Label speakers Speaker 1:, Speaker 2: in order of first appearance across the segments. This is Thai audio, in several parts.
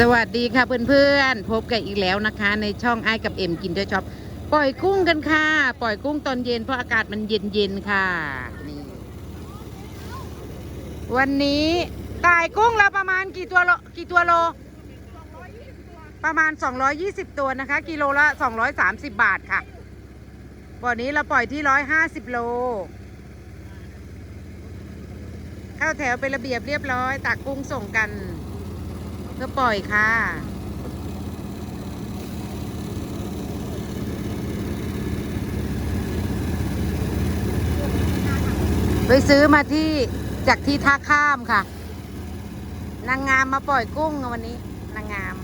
Speaker 1: สวัสดีค่ะเพื่อนๆ พบกันอีกแล้วนะคะ ในช่องไอ้กับเอ็มกินเดอช็อปปล่อยกุ้งกันค่ะ ปล่อยกุ้งตอนเย็นเพราะอากาศมันเย็นๆค่ะนี่วันนี้ตายกุ้งเราประมาณกี่ตัวโลกี่ตัวโล ประมาณ 220 ตัวนะคะ กิโลละ 230 บาทค่ะวันนี้เราปล่อยที่ 150 โล เข้าแถวเป็นระเบียบเรียบร้อยตักกุ้งส่งกัน เพื่อปล่อยค่ะ ไปซื้อมาที่จากที่ท่าข้ามค่ะ นางงามมาปล่อยกุ้งวันนี้ นางงาม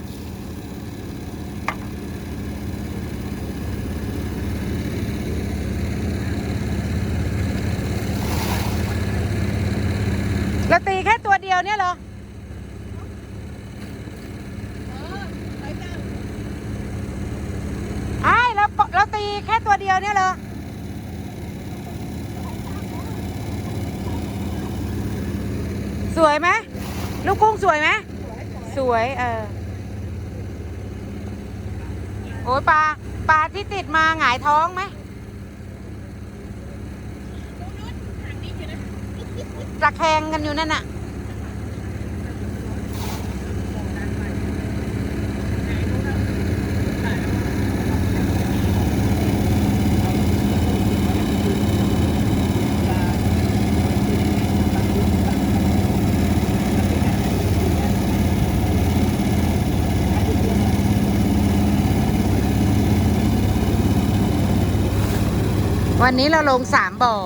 Speaker 1: เราตีแค่ตัวเดียวเนี่ยเหรอ ไอ้เราปเราตีแค่ตัว เดียวเนี่ยเหรอสวยไหมลูกกุ้งสวยไหมสวยเออโอ้ยปลาปลาที่ติดมาหงายท้องไหมจะแข่งกันอยู่นั่นน่ะ วันนี้เราลงสามบ่อ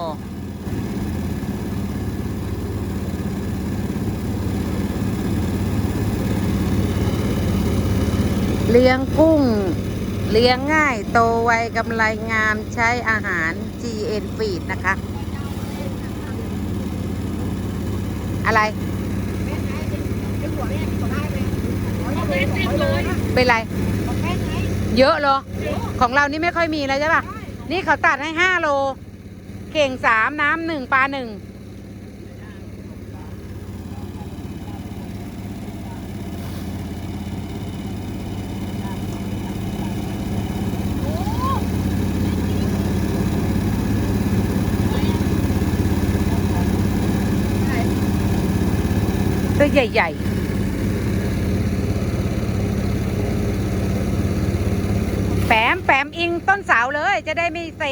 Speaker 1: เลี้ยงกุ้ง เลี้ยงง่ายโตไวกำไรงามใช้อาหาร GN Feed นะคะ อะไรเป็นไร เยอะเหรอ ของเรานี่ไม่ค่อยมีแล้วใช่ปะ นี่เขาตัดให้ห้าโลเข่งสามน้ำหนึ่งปลาหนึ่งตัวใหญ่ ๆ แปมแปมอิงต้นเสาเลย จะได้ไม่เซ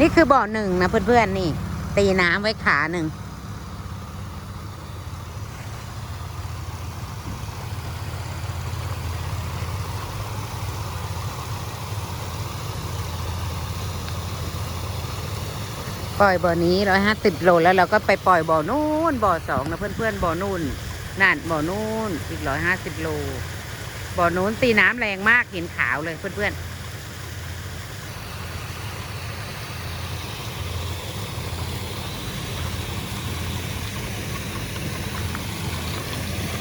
Speaker 1: นี่คือบ่อหนึ่งนะเพื่อนๆนี่ ตีน้ำไว้ขาหนึ่ง ปล่อยบ่อนี้ร้อยห้าสิบโลแล้วเราก็ไปปล่อยบ่อนู่นบ่อสองนะเพื่อนๆบ่อนู่นนั่นบ่อนู่นอีกร้อยห้าสิบโลบ่อนู้นตีน้ำแรงมากเห็นขาวเลยเพื่อนๆ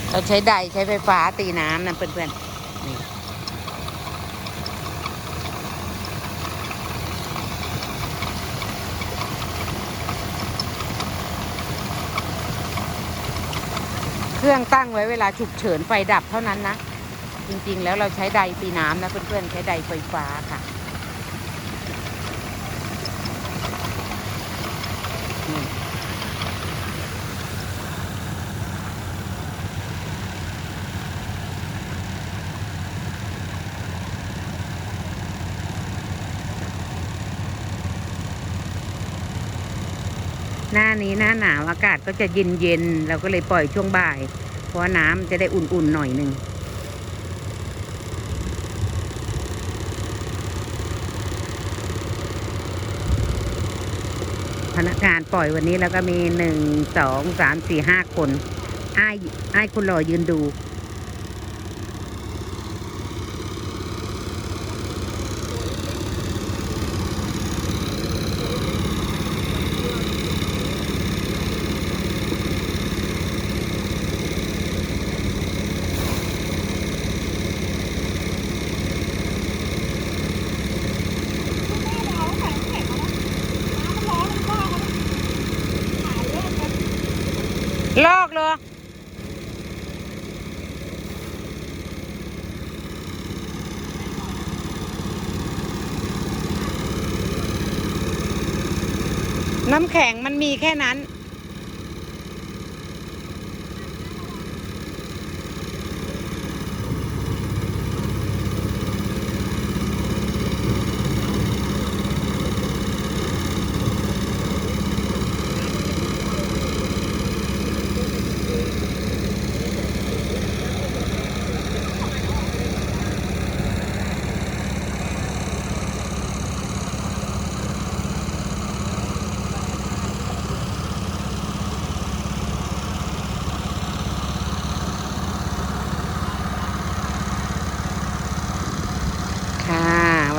Speaker 1: เราใช้ไดใช้ไฟฟ้าตีน้ำนะเพื่อนๆ รื่องตั้งไว้เวลาฉุกเฉินไฟดับเท่านั้นนะ จริงๆ แล้วเราใช้ไดตีน้ำนะเพื่อนๆ ใช้ไดไฟฟ้าค่ะนี่ หน้านี้หน้าหนาวอากาศก็จะเย็นๆเราก็เลยปล่อยช่วงบ่าย เพราะน้ำจะได้อุ่นๆหน่อยหนึ่งพนักงานปล่อยวันนี้แล้วก็มีหนึ่งสองสามสี่ห้าคนอ้ายอ้ายคนรอยืนดู ลอกเลยน้ำแข็งมันมีแค่นั้น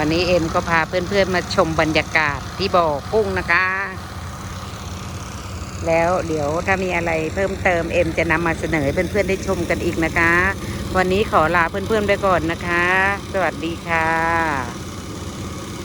Speaker 1: วันนี้เอ็มก็พาเพื่อนๆมาชมบรรยากาศที่บ่อกุ้งนะคะ แล้วเดี๋ยวถ้ามีอะไรเพิ่มเติมเอ็มจะนำมาเสนอให้เพื่อนๆได้ชมกันอีกนะคะ วันนี้ขอลาเพื่อนๆไปก่อนนะคะ สวัสดีค่ะ